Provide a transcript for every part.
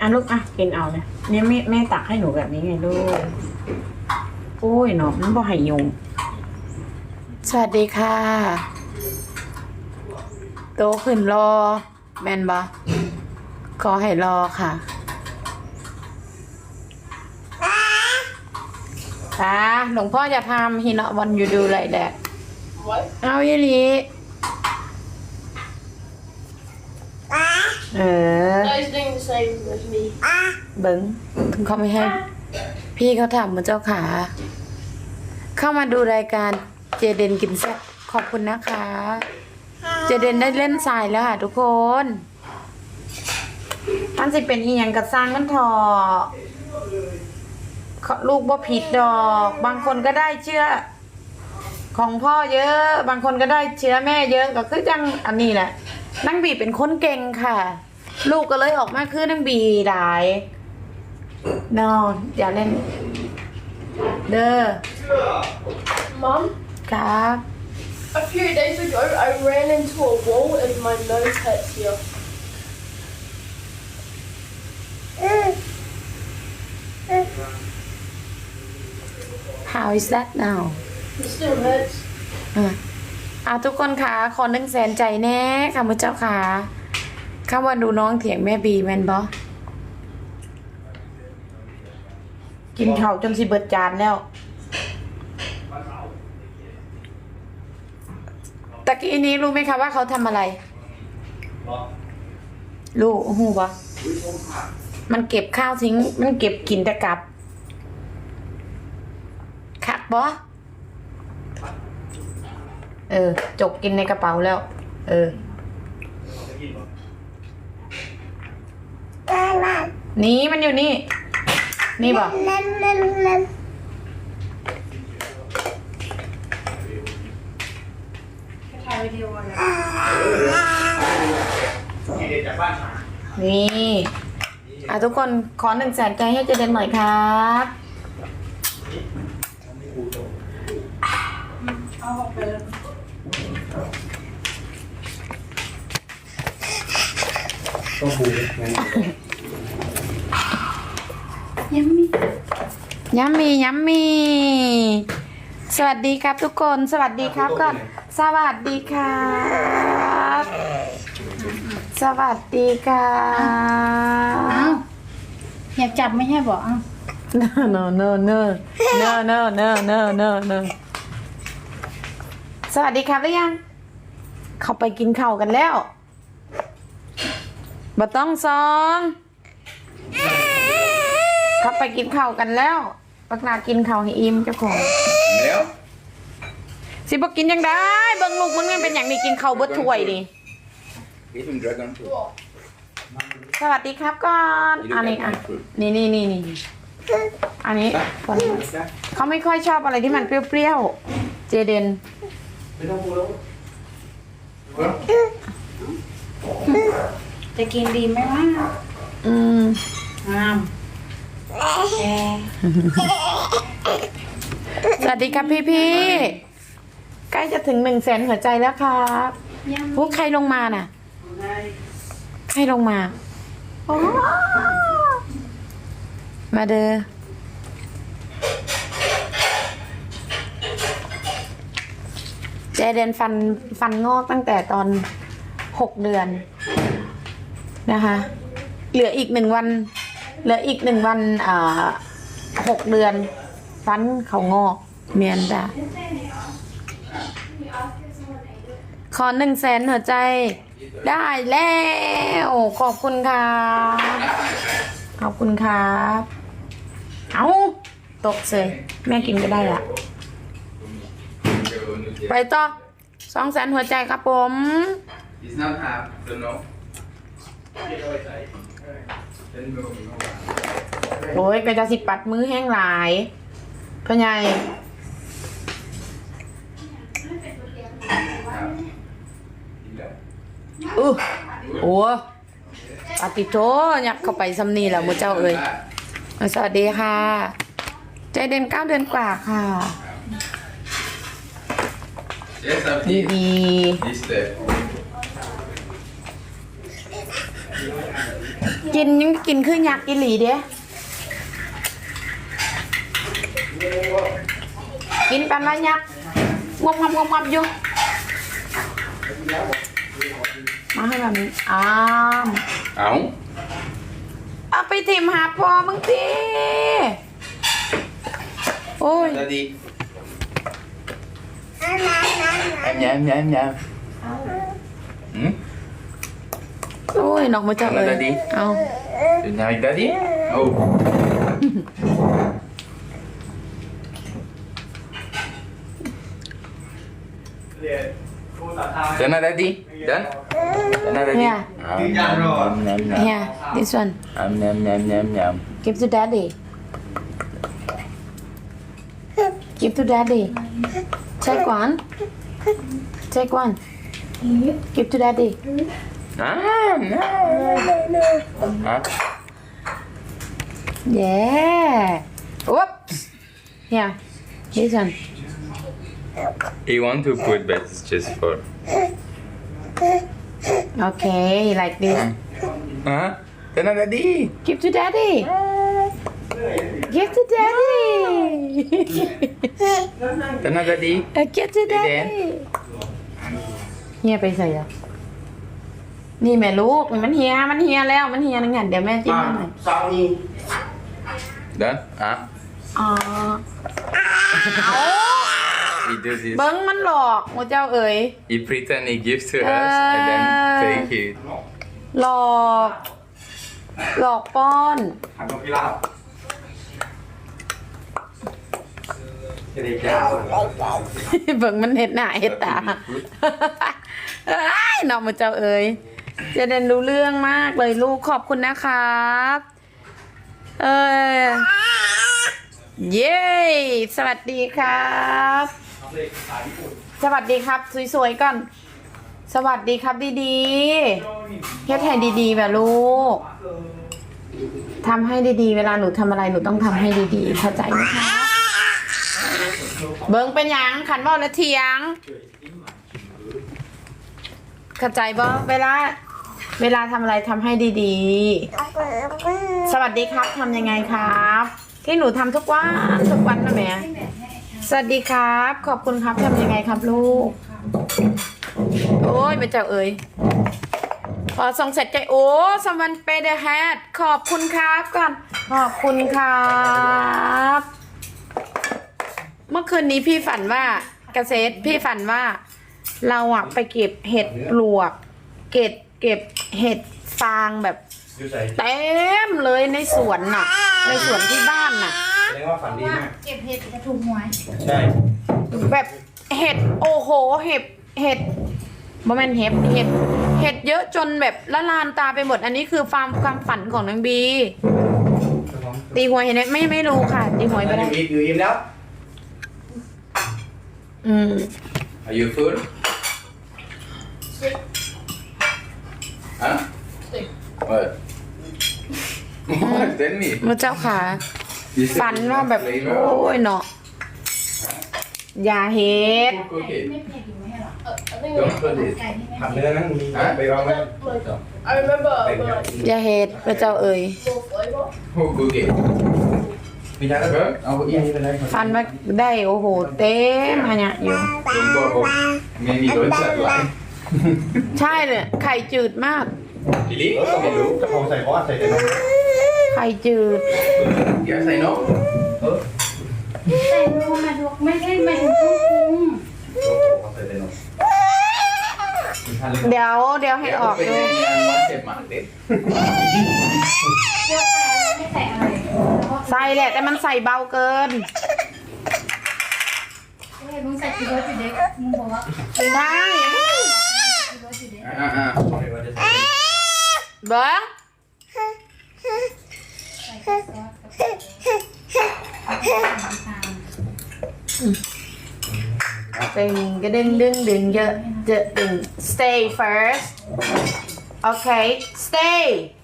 อะลูกอะกินเอาเนี่ยเนี่ยแม่แม่ตักให้หนูแบบนี้ไงลูกโอ้ยเนาะมันบ่ให้ยุงสวัสดีค่ะ โตขึ้นรอ แมนบอขอให้รอค่ะค่ะหลวงพ่อจะทำฮินะวันอยู่ดูไรแดดเอาอีหลี เออ No, he's doing the same as me. เบิ้งถึงเขาไม่ให้ พี่เขาถามเหมือนเจ้าขา เข้ามาดูรายการเจเดนกินแซ่บขอบคุณนะคะ เจเดนได้เล่นทรายแล้วค่ะทุกคนมันสิเป็นอีหยังกับสร้างมันทอะเขาลูกบ่ผิดดอก บางคนก็ได้เชื้อ ของพ่อเยอะ บางคนก็ได้เชื้อแม่เยอะก็คือจังอันนี้แหละนั่งบีเป็นคนเก่งค่ะ ลูกก็เลยออกมาคือนั่งบีหลายนอนอย่าเล่น เด้อ Mum, ครับ a few days ago I ran into a wall and my nose hurts here. How is that now It still hurts. อะอะทุกคนค่ะขอหนึ่งแสนใจแน่ค่ะมือเจ้าค่ะเข้ามาดูน้องเถียงแม่บีแมนบอกินข้าวจนสิเบิดจานแล้ว ตะกี้นี้รู้ไหมคะว่าเขาทำอะไร รู้หูปะมันเก็บข้าวทิ้ง มันเก็บกินแต่กลับคักบอเออ จกกินในกระเป๋าแล้ว เออ นี่มันอยู่นี่ นี่บอกนี่อะทุกคนขอหนึ่งแสนใจให้เจเดนหน่อยครับต้องปูงั้น ยัมมี่ยัมมี่ยัมมี่สวัสดีครับทุกคนสวัสดีครับก่อนสวัสดีครับสวัสดีครับอยากจับไม่ใช่บอกอ้าว no no no no no no no no no สวัสดีครับหรือยัง เขาไปกินข้าวกันแล้วบ่ต้องซองเขาไปกินข้าวกันแล้วปักนากินข้าวให้อิ่มเจ้าของ แล้วสิบ่กินยังได้เบิ่งลูกมึงมันเป็นอย่างนี้กินข้าวเบิดถ้วยนี่ Eat some dragon fruit. สวัสดีครับก่อน You อัน look นี้ like อะ my fruit. นี่นี่นี่นี่อันนี้ก่อนเขาไม่ค่อยชอบอะไรที่มันเปรี้ยวๆ เจเดนไม่ต้องปูแล้วจะกินดีไหมวะอืมงามแก สวัสดีครับพี่พี่ๆใกล้จะถึงหนึ่งแสนหัวใจแล้วครับยังพวกใครลงมาน่ะ ใครลงมาโอ้มาเด้อเจเดนฟันฟันงอกตั้งแต่ตอนหกเดือนนะคะ เหลืออีกหนึ่งวัน เหลืออีกหนึ่งวันอ่าหกเดือนฟันเขางอกเมียนจ้ะขอหนึ่งแสนหัวใจ ได้แล้ว ขอบคุณครับ ขอบคุณครับ เอาตกเสยแม่กินก็ได้ละไปต่อสองแสนหัวใจครับผม It's not half, don't know. Then go. โอ้ยก็จะสิปัดมือแห้งหลายพ่อใหญ่อือโอ้ปาติโตยับเข้าไปซำนี่แหละมูเจ้าเอ้ยสวัสดีค่ะ ใจเดือนเก้าเดือนกว่าค่ะ Yes, I'm ดี here. ดี This step. กินยังกินคือยักษ์อีหลีเด้กินปันว่ายักษ์งบงบงบงบอยู่มาให้แบบนี้อ้ามเอ้าเอาไปถิ่มหาพอมึงสิโอ้ย Daddy. Em nhà em nhà em nhà. Ừ? โอ้ยน อกมาจับเลยเอามาดิเอา Good night, Daddy. Oh. Done, now, Daddy. Done. Done, now, Daddy. Yeah. Um, nom, nom, nom. here this one Um, nom, nom, nom, nom. give to daddy give to daddy take one take one give to daddy Ah, no, no, no, no. Huh? Yeah. Whoops. Yeah. This one. You want to put, but it's just for. Okay, like this. Huh? Then daddy. Give to daddy. Give to daddy. Then daddy. Uh, give to daddy. Iya, bisa ya. นี่แม่ลูกมันเฮียมันเฮียแล้วมันเฮียนั่งไงเดี๋ยวแม่จิ้มให้หน่อย Done? Huh? อ๋อ He do this. เบิ้งมันหลอกโมเจ้าเอ๋ย He pretend he gives to us and then Ah. take it. หลอก หลอกป้อนเบิ่งมันเห็ดหน้าเห็ดตาเอ้ยน้องโมเจ้าเอ๋ย เจะเดนรู้เรื่องมากเลยลูกขอบคุณนะครับ เออเย้ สวัสดีครับ สวัสดีครับ สวยๆก่อน สวัสดีครับดีๆเฮ็ดให้ดีๆแบบลูกทำให้ดีๆ เวลาหนูทำอะไรหนูต้องทำให้ดีๆ เข้าใจไหมคะเบิ้งเป็นยังขันเว่าและเทียงเข้าใจบ่เวลา เวลาทำอะไรทำให้ดีๆ สวัสดีครับทำยังไงครับ ที่หนูทำทุกวันทุกวันนะแม่สวัสดีครับ ขอบคุณครับทำยังไงครับลูก โอ้ยไปเจ้าเอ๋ยพอส่งเสร็จใจโอ้สมันเปเดแฮดขอบคุณครับก่อน ขอบคุณครับ เมื่อคืนนี้พี่ฝันว่าเกษตรพี่ฝันว่า เราอะไปเก็บเห็ดปลวก เก็บ เก็บเห็ดฟางแบบเต็มเลยในสวนน่ะ ในสวนที่บ้านน่ะ แสดงว่าฝันดีมาก เก็บเห็ดกระถูกหวยใช่แบบเห็ดโอ้โห เห็ดเห็ดบอแมนเห็ดเห็ดเห็ดเยอะจนแบบละลานตาไปหมด อันนี้คือความความฝันของนางบี ตีหวยเห็นไหมไม่ไม่รู้ค่ะ ตีหวยไปอได้ยู่อิ่มอยู่อิ่มแล้ว อืม Are you full? Huh? Stick. What? What? Tell me. พระเจ้าค่ะ You said ฝัน it's ว่า not แบบ flavor? โอ้ยเนาะอย่าเห็ด Who cook it? ไม่เผ็ดอยู่ไม่ใช่หรอ Uh, I think Don't put it. ไก่นี่ไม่ผัดเนื้อนั้นมีฮะไปลองไหม I remember like อย่าเห็ดพระเจ้าเอ่ย more flavor. Who cook it? มีจานแล้ว Huh? เอาเก้าอี้นี้ไปเลยฟันมาได้โอ้โหเต็มอันเนี้ยอยู่ Don't go home. Maybe don't set line. ใช่เลยไข่จืดมาก Really? เออก็ไม่รู้จะคงใส่เพราะว่าใส่แต่นมไข่จืด Yes, I know. แต่ดูมาดูไม่ใช่ไม่ถึงเครื่องปรุงใส่แต่นมมีทานเลยเดี๋ยวเดี๋ยวให้ออกดู Yang one step mati. เลือกแต่ไม่ใส่อะไรแล้วก็ใส่แหละแต่มันใส่เบาเกินเฮ้ยมึงใส่กี่รสอยู่เด็กมึงบอกว่าใช่กี่ Ba? Ding, ding, ding, ding, ding, ding. Stay first. Okay, stay.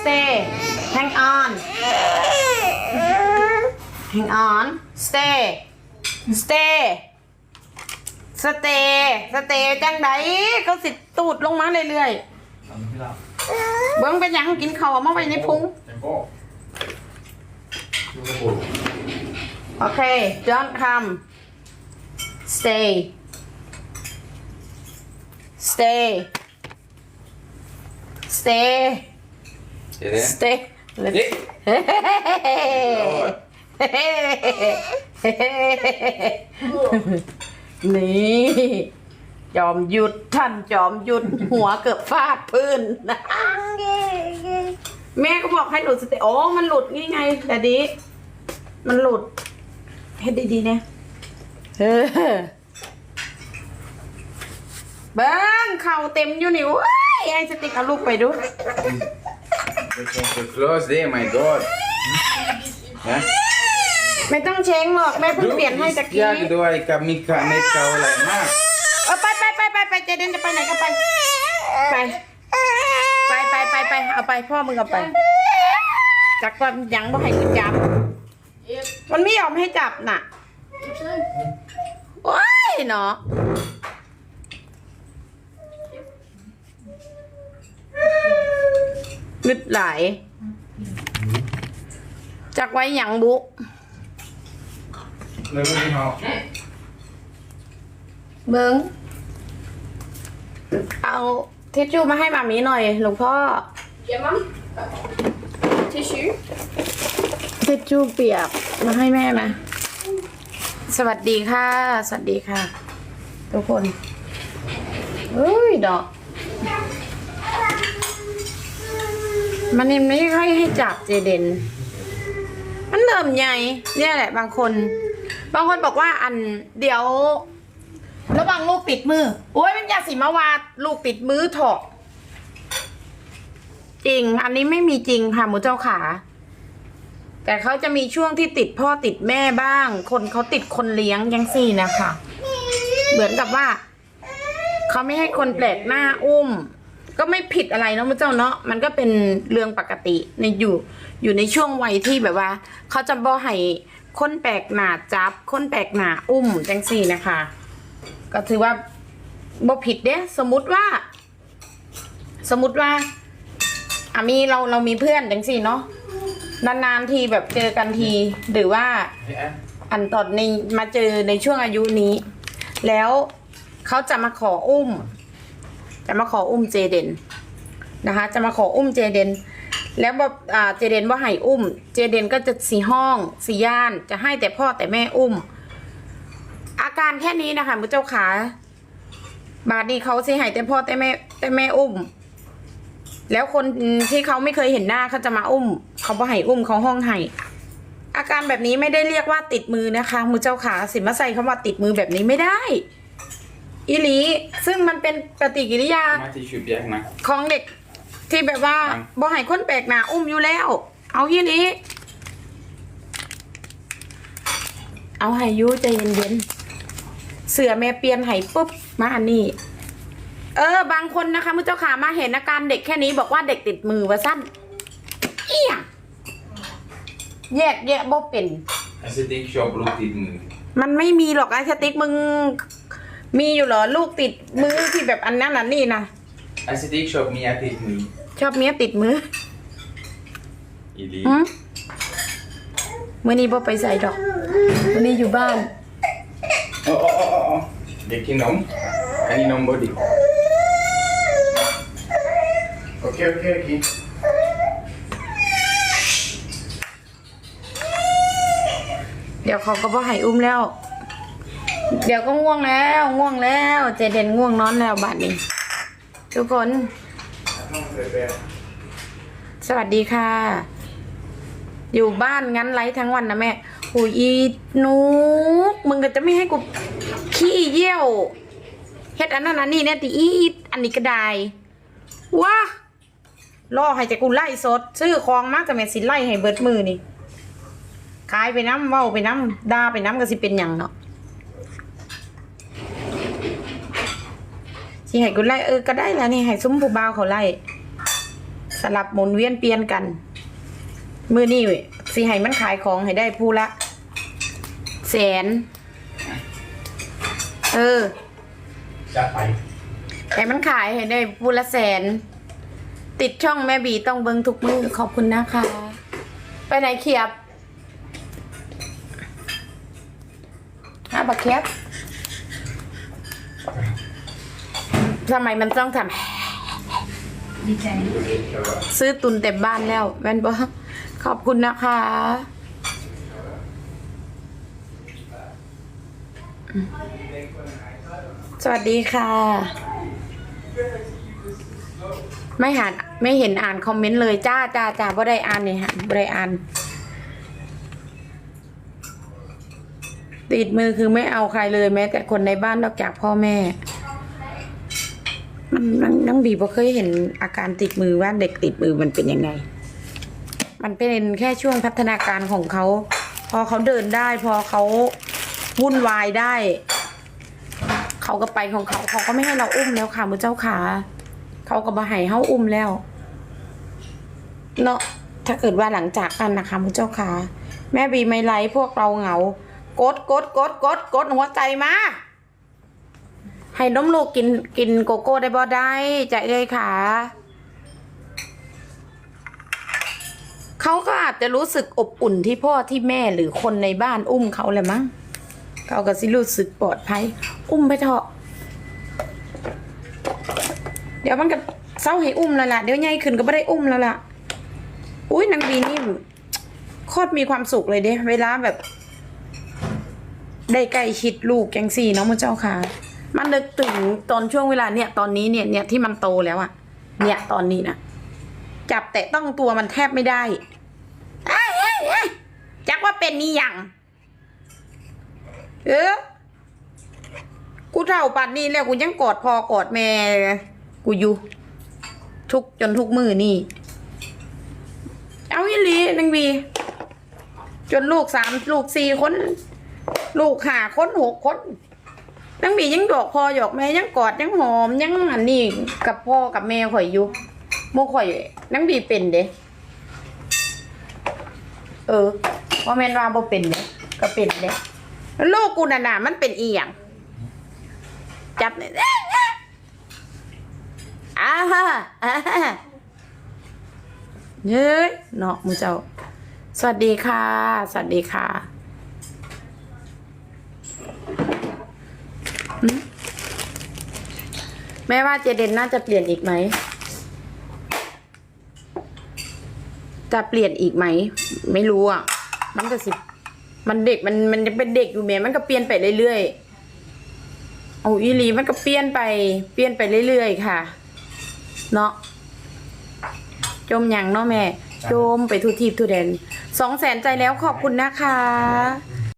Stay. Hang on. Hang on. Stay. Stay. Stay stay จังไดก็สิตูดลงมาเรื่อยๆเบิ้งเป็นหยังกินข้าวเอามาไว้ในพุง Tempo. Nu går det. โอเค don't come stay stay stay Är det? stay Let's- Nej. นี่จอมหยุดท่านจอมหยุดหัวเกือบฟาดพื้นแม่ก็บอกให้หลุดสติโอ้มันหลุดนี่ไงแต่ดี มันหลุดให้ดีๆเนี่ยเออเบิ้งเข่าเต็มอยู่นี่เว้ยไอ้สติกเอาลูกไปดู You can to close there, my God. Ja? ไม่ต้องเช้งหรอกแม่เพิ่งเปลี่ยนให้ตะกี้ Jag då är kamika neka och lajma. เออไปไปไปไปไปเจเดนจะไปไหนก็ไป ไป ไปไปไปไปเอาไปพ่อมึงเอาไป จากก่อนยังบ่ให้กูจับ Yep. มันไม่ยอมให้จับน่ะ So, โอ้ยเนาะงึดไหลายจากไว้หยังบุ Nu vill vi ha. เบิงเอาทิชชู่มาให้มามีหน่อย หลวงพ่อ yeah, mum. Tissue. ทิชชู่เปียกมาให้แม่มาสวัสดีค่ะ สวัสดีค่ะ ทุกคนเอ้ยดอก มันนี่ไม่ค่อยให้จับเจเดน มันเริ่มใหญ่เนี่ยแหละ บางคน บางคนบอกว่าอันเดี๋ยว ระวังลูกติดมือ โอ้ยมันอยาสีมาวาดลูกติดมือเถอะจริง อันนี้ไม่มีจริงค่ะหมูเจ้าขา แต่เขาจะมีช่วงที่ติดพ่อติดแม่บ้าง คนเขาติดคนเลี้ยงยังสี่นะคะ เหมือนกับว่า เขาไม่ให้คนแปลกหน้าอุ้ม ก็ไม่ผิดอะไรเนาะมุเจ้าเนาะมันก็เป็นเรื่องปกติในอยู่อยู่ในช่วงวัยที่แบบว่า เขาจะบ่ให้คนแปลกหน้าจับคนแปลกหน้าอุ้มจังสี่นะคะ ก็ถือว่าบ่ผิดเด้สมมุติว่า สมมุติว่าอะมีเราเรามีเพื่อนจังสี่เนาะนานๆทีแบบเจอกันทีหรือว่าอันตอนในมาเจอในช่วงอายุนี้ แล้วเขาจะมาขออุ้ม จะมาขออุ้มเจเดนนะคะ จะมาขออุ้มเจเดนแล้วแบบเจเดนว่าให้อุ้ม เจเดนก็จะสีห้องสีย่าน จะให้แต่พ่อแต่แม่อุ้ม อาการแค่นี้นะคะมุเจ้าขาบาดนี้เขาสิให้แต่พ่อแต่แม่แต่แม่อุ้ม แล้วคนที่เขาไม่เคยเห็นหน้าเขาจะมาอุ้ม เขาบ่ให้อุ้มเขาห้องให้อาการแบบนี้ไม่ได้เรียกว่าติดมือนะคะมูเจ้าขาสิมาใส่คำว่าติดมือแบบนี้ไม่ได้ อีหลีซึ่งมันเป็นปฏิกิริยา Ma tissue bjärna. ของเด็กที่แบบว่าอืมบ่ให้คนแปลกหน้าอุ้มอยู่แล้ว เอาอีหลีเอาให้อยูใจเย็นๆเสือแม่เปลี่ยนให้ปุ๊บมาอันนี้ เออบางคนนะคะมุเจ้าขามาเห็นอาการเด็กแค่นี้บอกว่าเด็กติดมือว่าสั้นเอี้ยแยกแยะบ่เป็น Acetic shop rotid nu. มันไม่มีหรอกไอ้สติ๊กมึง มีอยู่เหรอลูกติดมือที่แบบอันนั้นอันนี้นะ Acetic shop mia tit nu. ชอบเมียติดมือ Ili. หืมมื่อนี้บ่ไปใส่ดอกมื่อนี้อยู่บ้าน Oh, oh, oh, oh, oh. Det är nom. Kan ni nom body? Okej, okej, okej. เดี๋ยวเขาก็บ่ให้อุ้มแล้ว เดี๋ยวก็ง่วงแล้ว ง่วงแล้ว เจเดนง่วงนอนแล้วบัดนี้ ทุกคน สวัสดีค่ะ อยู่บ้านงั้นไลฟ์ทั้งวันนะแม่หูยอีนุกมึงก็จะไม่ให้กูขี้เยี่ยวเฮ็ดอันนั้นอันนี้เนี่ยติอีอันนี้ก็ได้ว้าล่อให้จะกูไล่สด ซื้อของมากแต่แม่สิไล่ให้เบิดมือนี่ขายไปน้ำเว้าไปน้ำด่าไปน้ำก็สิเป็นหยังเนาะ สิให้กูไล่เออก็ได้แล้วนี่ให้ซุ้มผู้บ่าวเขาไล่สลับหมุนเวียนเปลี่ยนกันมือนี่เว้ยสิให้มันขายของให้ได้ผู้ละแสน เออจัดไปให้มันขายให้ได้ผู้ละแสน ติดช่องแม่บีต้องเบิงทุกมือขอบคุณนะคะ ไปไหนเขียบฮะบักเขียบ ทำไมมันต้องทำดีใจซื้อตุนเต็มบ้านแล้วแม่นบ่ขอบคุณนะคะสวัสดีค่ะ ไม่หันไม่เห็นอ่านคอมเมนต์เลยจ้าจ้าจ้าบ่ได้อ่านเนี่ยฮะบ่ได้อ่าน ติดมือคือไม่เอาใครเลยแม้แต่คนในบ้านนอกจากพ่อแม่ น้องน้องบีบ่เคยเห็นอาการติดมือว่าเด็กติดมือมันเป็นยังไง มันเป็นแค่ช่วงพัฒนาการของเขา พอเขาเดินได้ พอเขาวุ่นวายได้ เขาก็ไปของเขา เขาก็ไม่ให้เราอุ้มแล้วค่ะมือเจ้าขาเขาก็มาให้เฮาอุ้มแล้ว เนาะถ้าเกิดว่าหลังจากกันนะคะมือเจ้าขาแม่บีไม่ไลฟ์พวกเราเหงากดกดกดกดกดหัวใจมา ให้นมลูกกินกินโกโก้ได้บ่ได้ใจเลยค่ะเขาก็อาจจะรู้สึกอบอุ่นที่พ่อที่แม่หรือคนในบ้านอุ้มเขาแหละมั้งเขาก็สิรู้สึกปลอดภัย อุ้มไปเถอะเดี๋ยวมันก็เศร้าให้อุ้มแล้วล่ะเดี๋ยวใหญ่ขึ้นก็ไม่ได้อุ้มแล้วล่ะอุ้ยนางบีนี่โคตรมีความสุขเลยเด้เวลาแบบ ได้ใกล้ชิดลูกแกงซี่เนาะมุเจ้าค่ะ มันนึกถึงตอนช่วงเวลาเนี่ยตอนนี้เนี่ยเนี่ยที่มันโตแล้วอะเนี่ยตอนนี้นะจับแตะต้องตัวมันแทบไม่ได้เอ้ยเอ้ยเอ้จักว่าเป็นนี่ยังเออกูเท่าปัดนี้แล้วกูยังกอดพอกอดแม่กูอยู่ทุกจนทุกมือนี่ เอาอีหลีนางบีจนลูกสามลูกสี่คน ลูกห้าคนหกคน นางบียังหยอกพ่อหยอกแม่ยังกอดยังหอมยังอันนี้กับพ่อกับแม่ข่อยอยู่โมข่อยนางบีเป็นเด้เออว่าแม่นว่าบ่เป็นเด้ก็เป็นเด้แล้วลูกกูน่ะน่ะมันเป็นอีหยังจับเนี่ยอ้าฮะอ้าฮะเย้ยเนาะมูเจ้า สวัสดีค่ะ สวัสดีค่ะหืม แม่ว่าเจเดนน่าจะเปลี่ยนอีกไหม จะเปลี่ยนอีกไหม ไม่รู้อะ มันก็สิ มันเด็กมันมันยังเป็นเด็กอยู่แม่มันก็เปลี่ยนไปเรื่อยๆเอาอีหลีมันก็เปลี่ยนไป เปลี่ยนไปเรื่อยๆค่ะ เนาะจมยังเนาะแม่จมไปทุกทีทุกแดนสองแสนใจแล้วขอบคุณนะคะ